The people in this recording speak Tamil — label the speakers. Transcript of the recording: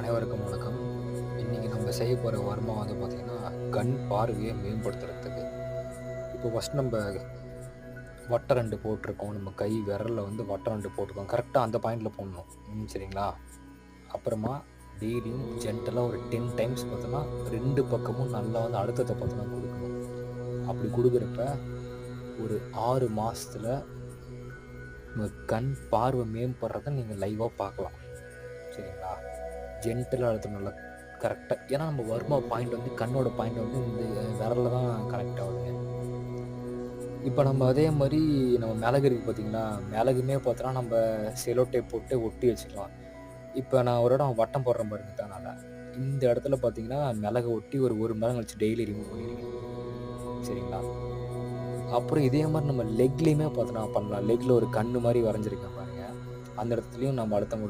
Speaker 1: அனைவருக்கும் வணக்கம். இன்றைக்கி நம்ம செய்ய போகிற வருமா வந்து பார்த்திங்கன்னா கண் பார்வையை மேம்படுத்துறதுக்கு. இப்போ ஃபஸ்ட் நம்ம வட்டை ரெண்டு போட்டிருக்கோம். நம்ம கை விரலில் வந்து வட்ட ரெண்டு போட்டிருக்கோம். கரெக்டாக அந்த பாயிண்டில் போடணும். ம், சரிங்களா? அப்புறமா டெய்லியும் ஜென்டலாக ஒரு டென் டைம்ஸ் பார்த்தோன்னா ரெண்டு பக்கமும் நல்லா வந்து அழுத்தத்தை பார்த்தோன்னா கொடுக்கணும். அப்படி கொடுக்குறப்ப ஒரு ஆறு மாதத்தில் உங்கள் கண் பார்வை மேம்படுறத நீங்கள் லைவாக பார்க்கலாம். சரிங்களா? ஜென்டலாக அழுத்தம் நல்லா கரெக்டாக ஏன்னா நம்ம வர்மா பாயிண்ட் வந்து கண்ணோட பாயிண்ட் வந்து இந்த விரலில் தான் கனெக்ட் ஆகுதுங்க இப்போ நம்ம அதே மாதிரி நம்ம மிளகு இருக்குது பார்த்திங்கன்னா மிளகுமே பார்த்தோன்னா நம்ம செலோ டேப் போட்டு ஒட்டி வச்சுக்கலாம். இப்போ நான் ஒரு இடம் வட்டம் போடுற மாதிரி தானால இந்த இடத்துல பார்த்தீங்கன்னா மிளகு ஒட்டி ஒரு ஒரு மணி நேரம் கழிச்சு டெய்லி ரிமூவ் பண்ணிடுங்க. சரிங்களா? அப்புறம் இதே மாதிரி நம்ம லெக்லேயுமே பார்த்தோன்னா பண்ணலாம். லெக்கில் ஒரு கண்ணு மாதிரி வரைஞ்சிருக்கேன் பாருங்கள் அந்த இடத்துலையும் நம்ம அழுத்தம்